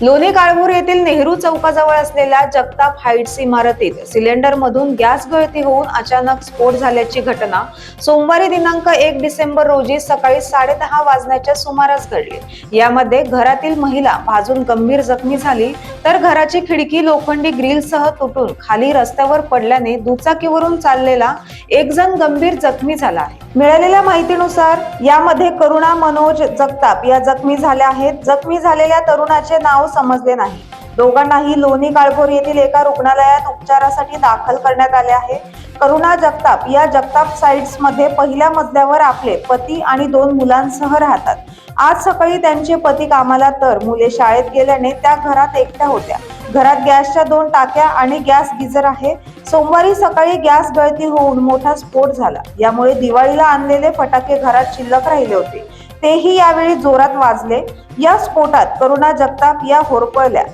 लोणी काळभोर येथील नेहरू चौकाजवळ असलेल्या जगताप हाईट्स इमारतीत सिलेंडर मधून गॅस गळती होऊन अचानक स्फोट झाल्याची घटना सोमवारी दिनांक एक डिसेंबर रोजी सकाळी साडेदहा वाजण्याच्या सुमारास घडली. यामध्ये घरातील महिला भाजून गंभीर जखमी झाली तर घराची खिडकी लोखंडी ग्रिलसह तुटून खाली रस्त्यावर पडल्याने दुचाकीवरून चाललेला एक जण गंभीर जखमी झाला आहे. मिळालेल्या माहितीनुसार यामध्ये करुणा मनोज जगताप या जखमी झाल्या आहेत. जखमी झालेल्या तरुणाचे नाव समजले नाही. दोघांनाही लोणी काळभोर येथील एका रुग्णालयात उपचारासाठी दाखल करण्यात आले आहे. करुणा जगताप या जगताप साइट्समध्ये पहिल्या मजल्यावर आपले पती आणि दोन मुलांसह राहतात. आज सकाळी त्यांचे पती कामाला तर मुले शाळेत गेल्याने त्या घरात एकट्या होत्या. घरात गॅसच्या दोन टाक्या आणि गॅस गिझर आहे. सोमवारी सकाळी गॅस गळती होऊन मोठा स्फोट झाला. यामुळे दिवाळीला आणलेले फटाके घरात शिल्लक राहिले होते. तेही यावेळी जोरात वाजले. या स्फोटात करुणा जगताप या होरपळल्या.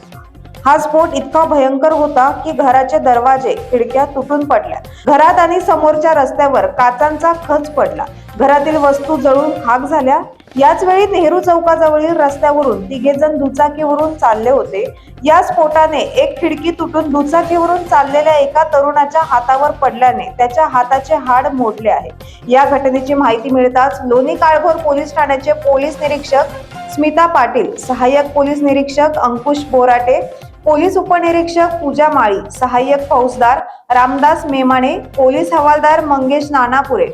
हा स्फोट इतका भयंकर होता की घराचे दरवाजे खिडक्या तुटून पडल्या. घरात आणि समोरच्या रस्त्यावर काचांचा खच पडला. घरातील वस्तू जळून खाक झाल्या. याच वेळी नेहरू चौकाजवळील रस्त्यावरून तिघे जण दुचाकीवरून चालले होते. या स्फोटाने एक खिडकी तुटून दुचाकीवरून चाललेल्या एका तरुणाच्या हातावर पडल्याने त्याच्या हाताचे हाड मोडले आहे. या घटनेची माहिती मिळताच लोणी काळभोर पोलीस ठाण्याचे पोलीस निरीक्षक स्मिता पाटील सहाय्यक पोलीस निरीक्षक अंकुश बोराटे पोलीस उपनिरीक्षक पूजा माळी सहाय्यक फौजदार रामदास मेमाणे पोलीस हवालदार मंगेश नानापुरे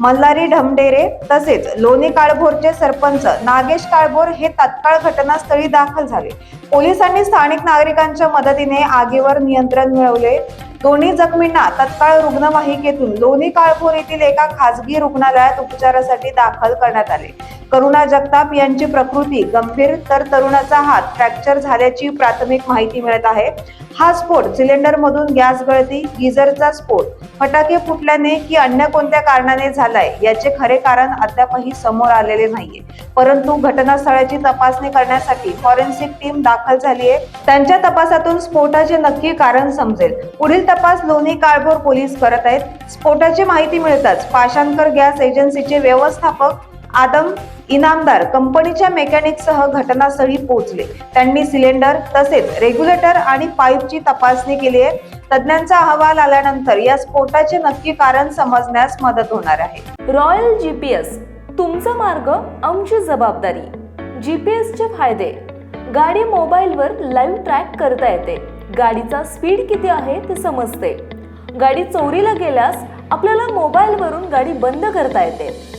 मल्हारी ढमडेरे तसेच लोणी काळभोरचे सरपंच नागेश काळभोर हे तत्काळ घटनास्थळी दाखल झाले. पोलिसांनी स्थानिक नागरिकांच्या मदतीने आगीवर नियंत्रण मिळवले. दोन्ही जखमींना तत्काळ रुग्णवाहिकेतून लोणी काळभोर येथील एका खासगी रुग्णालयात उपचारासाठी दाखल करण्यात आले. करुणा जगताप यांची प्रकृती गंभीर तर तरुणाचा हात फ्रॅक्चर झाल्याची प्राथमिक माहिती मिळत आहे. हा स्फोट सिलेंडर मधून गॅस गळती गिझरचा स्फोट. फटाके फुटल्याने की अन्य कोणत्या कारणाने झालाय याचे खरे कारण अद्यापही समोर आलेले नाहीये. परंतु घटनास्थळाची तपासणी करण्यासाठी फॉरेन्सिक टीम दाखल झाली आहे त्यांच्या तपासातून स्फोटाचे नक्की कारण समजेल. पुढील तपास लोणी काळभोर पोलीस करत आहेत. स्फोटाची माहिती मिळताच पाषाणकर गॅस एजन्सीचे व्यवस्थापक आदम इनामदार कंपनीच्या मेकॅनिकसह घटनास्थळी पोहोचले. त्यांनी सिलेंडर तसेच रेग्युलेटर आणि पाईपची तपासणी केली आहे. तज्ज्ञांचा अहवाल आल्यानंतर या स्फोटाचे नक्की कारण समजण्यास मदत होणार आहे. रॉयल जी पी एस तुमचा मार्ग आमची जबाबदारी. जी पी एसचे फायदे. गाडी मोबाईलवर लाईव्ह ट्रॅक करता येते. गाडीचा स्पीड किती आहे ते समजते. गाडी चोरीला गेल्यास आपल्याला मोबाईलवरून गाडी बंद करता येते.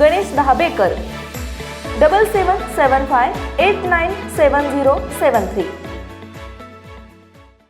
Ganesh Dahabekar. Double seven seven five eight nine seven zero seven three